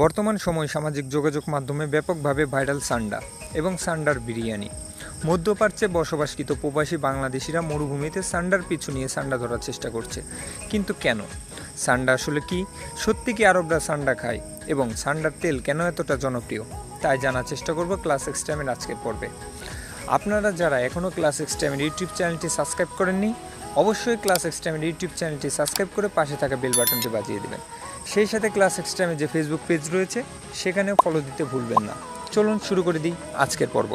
বর্তমান সময় সামাজিক যোগাযোগ মাধ্যমে ব্যাপকভাবে ভাইরাল সান্ডা এবং সান্ডার বিরিয়ানি। মধ্যপ্রাচ্যে বসবাসকৃত প্রবাসী বাংলাদেশিরা মরুভূমিতে সান্ডার পিছু নিয়ে সান্ডা ধরার চেষ্টা করছে। কিন্তু কেন? সান্ডা আসলে কি? সত্যি কি আরবরা সান্ডা খায়? এবং সান্ডার তেল কেন এতটা জনপ্রিয়? তাই জানার চেষ্টা করব ক্লাস এক্সটাইমের আজকের পর্বে। আপনারা যারা এখনও ক্লাস এক্সটাইমের ইউটিউব চ্যানেলটি সাবস্ক্রাইব করেননি অবশ্যই ক্লাস এক্সটাইমের ইউটিউব চ্যানেলটি সাবস্ক্রাইব করে পাশে থাকা বেল বাটনটি বাজিয়ে দেবেন। সেই সাথে ক্লাস এক্সটাইমের যে ফেসবুক পেজ রয়েছে, সেখানেও ফলো দিতে ভুলবেন না। চলুন শুরু করে দিই আজকের পর্ব।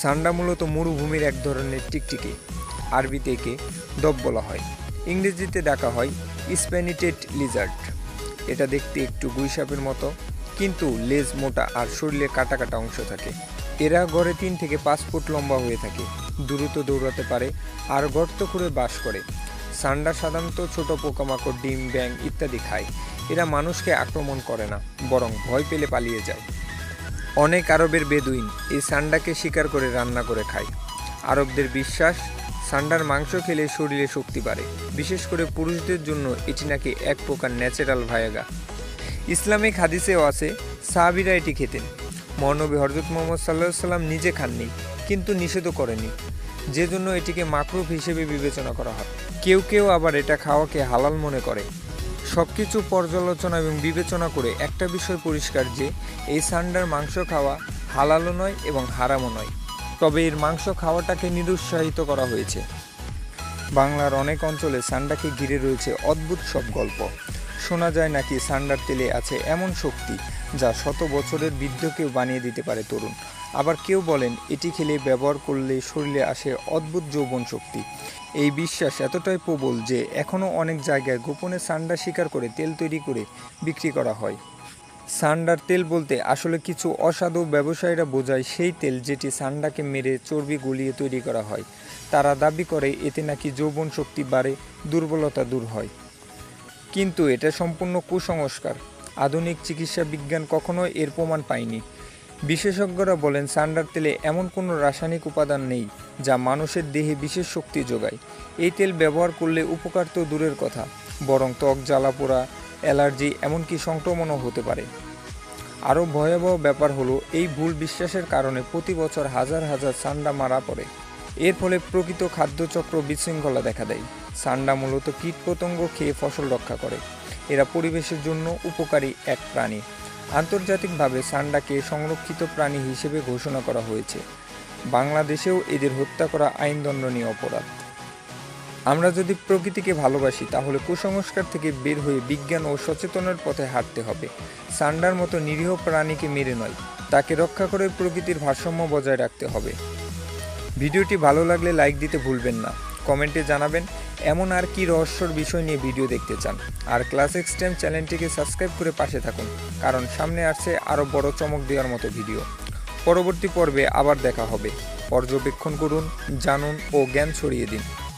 সান্ডা মূলত মরুভূমির এক ধরনের টিকটিকি, আরবিতে একে দব বলা হয়। ইংরেজিতে ডাকা হয় স্প্যানিটেড লিজার্ড এটা দেখতে একটু গুইসাপের মতো, কিন্তু লেজ মোটা আর শরীরে কাটা কাটা অংশ থাকে। এরা গড়ে তিন থেকে পাঁচ ফুট লম্বা হয়ে থাকে, দ্রুত দৌড়াতে পারে আর গর্ত করে বাস করে। সান্ডা সাধারণত ছোট পোকামাকড়, ডিম ব্যাং ইত্যাদি খায়। এরা মানুষকে আক্রমণ করে না, বরং ভয় পেলে পালিয়ে যায়। অনেক আরবের বেদুইন এই সান্ডাকে শিকার করে রান্না করে খায়। আরবদের বিশ্বাস সান্ডার মাংস খেলে শরীরে শক্তি বাড়ে। বিশেষ করে পুরুষদের জন্য এটি নাকি এক প্রকার ন্যাচারাল ভায়াগা। ইসলামিক হাদিসেও আছে, সাহাবিরা এটি খেতেন। মহানবী হরজত মোহাম্মদ সাল্লাহ সাল্লাম নিজে খাননি, কিন্তু নিষেধও করেনি যে জন্য এটিকে মাকরুফ হিসেবে বিবেচনা করা হয়। কেউ কেউ আবার এটা খাওয়াকে হালাল মনে করে। সব কিছু পর্যালোচনা এবং বিবেচনা করে একটা বিষয় পরিষ্কার যে, এই সান্ডার মাংস খাওয়া হালালও নয় এবং হারামও নয়। তবে এর মাংস খাওয়াটাকে নিরুৎসাহিত করা হয়েছে। বাংলার অনেক অঞ্চলে সান্ডাকে ঘিরে রয়েছে অদ্ভুত সব গল্প। শোনা যায় নাকি সান্ডার তেলে আছে এমন শক্তি যা শত বছরের বৃদ্ধকেও বানিয়ে দিতে পারে তরুণ। আবার কেউ বলেন, এটি খেলে ব্যবহার করলে শরীরে আসে অদ্ভুত যৌবন শক্তি। এই বিশ্বাস এতটাই প্রবল যে এখনও অনেক জায়গায় গোপনে সান্ডা শিকার করে তেল তৈরি করে বিক্রি করা হয়। সান্ডার তেল বলতে আসলে কিছু অসাধু ব্যবসায়ীরা বোঝায় সেই তেল যেটি সান্ডাকে মেরে চর্বি গলিয়ে তৈরি করা হয়। তারা দাবি করে, এতে নাকি যৌবন শক্তি বাড়ে, দুর্বলতা দূর হয়। কিন্তু এটা সম্পূর্ণ কুসংস্কার। আধুনিক চিকিৎসা বিজ্ঞান কখনো এর প্রমাণ পায়নি। বিশেষজ্ঞরা বলেন, সান্ডার তেলে এমন কোনো রাসায়নিক উপাদান নেই যা মানুষের দেহে বিশেষ শক্তি যোগায়। এই তেল ব্যবহার করলে উপকার তো দূরের কথা, বরং ত্বক, জ্বালাপোড়া অ্যালার্জি এমনকি সংক্রমণও হতে পারে। আরও ভয়াবহ ব্যাপার হলো, এই ভুল বিশ্বাসের কারণে প্রতি বছর হাজার হাজার সান্ডা মারা পড়ে। এর ফলে প্রকৃত খাদ্যচক্র বিশৃঙ্খলা দেখা দেয়। সান্ডা মূলত কীটপতঙ্গ খেয়ে ফসল রক্ষা করে। এরা পরিবেশের জন্য উপকারী এক প্রাণী। আন্তর্জাতিকভাবে সান্ডাকে সংরক্ষিত প্রাণী হিসেবে ঘোষণা করা হয়েছে। বাংলাদেশেও এদের হত্যা করা আইন দণ্ডনীয় অপরাধ। আমরা যদি প্রকৃতিকে ভালোবাসি, তাহলে কুসংস্কার থেকে বের হয়ে বিজ্ঞান ও সচেতনের পথে হাঁটতে হবে। সান্ডার মতো নিরীহ প্রাণীকে মেরে নয়, তাকে রক্ষা করে প্রকৃতির ভারসাম্য বজায় রাখতে হবে। ভিডিওটি ভালো লাগলে লাইক দিতে ভুলবেন না। কমেন্টে জানাবেন, এমন আর কি রহস্যর বিষয় নিয়ে ভিডিও দেখতে চান। আর ক্লাস এক্সটেম চ্যানেলটিকে সাবস্ক্রাইব করে পাশে থাকুন, কারণ সামনে আসছে আরও বড় চমক দেওয়ার মতো ভিডিও। পরবর্তী পর্বে আবার দেখা হবে। পর্যবেক্ষণ করুন, জানুন ও জ্ঞান ছড়িয়ে দিন।